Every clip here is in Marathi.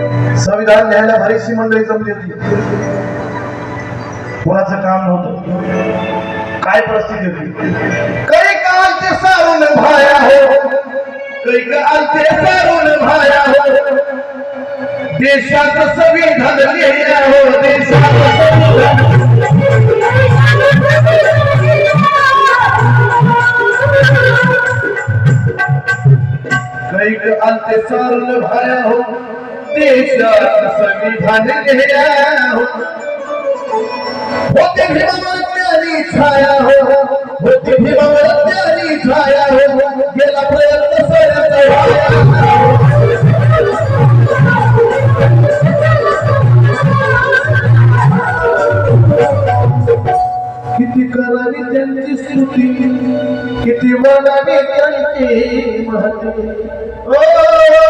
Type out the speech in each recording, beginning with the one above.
संविधान लिहायला बरीचशी मंडळी जमली होती. कोणाचं काम नव्हतं. काय परिस्थिती होती? काही काल ते सारून भाया हो. काही काल ते सारून भाया हो. देशात संविधान लिहिल्या हो देशात काही काल ते सारून भाया हो. देशाचं संविधान लिहिल्या हो होते भीमावरत्यानी छाया हो होते भीमावरत्यानी छाया हो गेला प्रयत्न सरत व्हाया किती करावी त्यांची स्तुती किती मनावी त्यांची महती. ओ,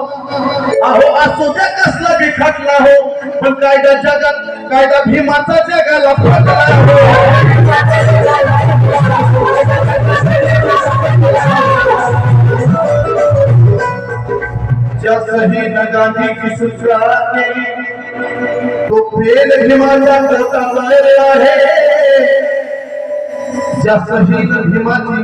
खटला हो अहो असुद्या कसला बी खटला हो. पण कायदा जगात कायदा भीमाचा जगाला फाटला हो. जसही न गांधी की सुचना केली तो फेल भीमाचा प्रकार आहे. जसही भीमाची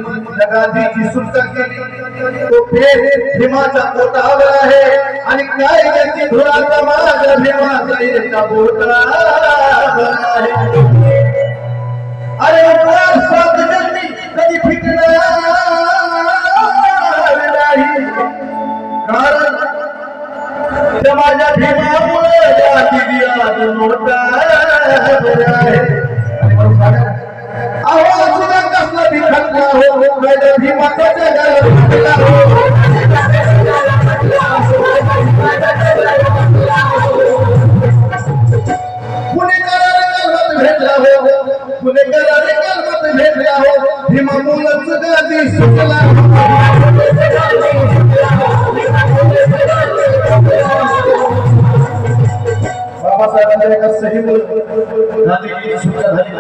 गांधीची सुटका केली तो फेर भीमाचा पोटावर आहे आणि काय त्याची धुराचा माझा भीमाचा एका बोटावर आहे. अरे उपवास सात जन्मी कधी फिटणार नाही. कारण त्या माझ्या भीमामुळे जाती विराज मोठा आहे. हो भीमा मुलंच बाबासाहेबांच्या एका सही झाली